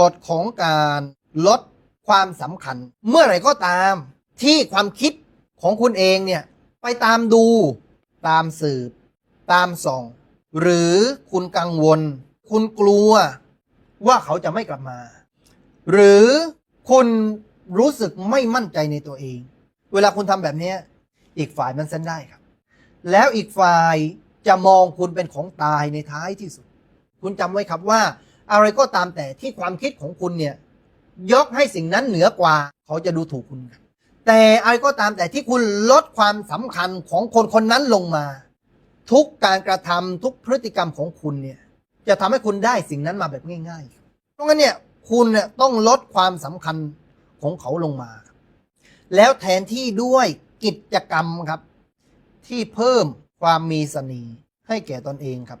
กฎของการลดความสำคัญ เมื่อไหร่ก็ตามที่ความคิดของคุณเองเนี่ยไปตามดู ตามสืบ ตามส่อง หรือคุณกังวล คุณกลัวว่าเขาจะไม่กลับมา หรือคุณรู้สึกไม่มั่นใจในตัวเอง เวลาคุณทำแบบนี้อีกฝ่ายมันเส้นได้ครับ แล้วอีกฝ่ายจะมองคุณเป็นของตายในท้ายที่สุด คุณจำไว้ครับว่า อะไรก็ตามแต่ที่ความคิดของคุณเนี่ยยกให้สิ่งนั้นเหนือกว่า เขาจะดูถูกคุณ แต่อะไรก็ตามแต่ที่คุณลดความสำคัญของคนคนนั้นลงมา ทุกการกระทำทุกพฤติกรรมของคุณเนี่ยจะทำให้คุณได้สิ่งนั้นมาแบบง่ายๆเพราะงั้นเนี่ยคุณเนี่ยต้องลดความสำคัญของเขาลงมา แล้วแทนที่ด้วยกิจกรรมครับ ที่เพิ่มความมีเสน่ห์ให้แก่ตนเองครับ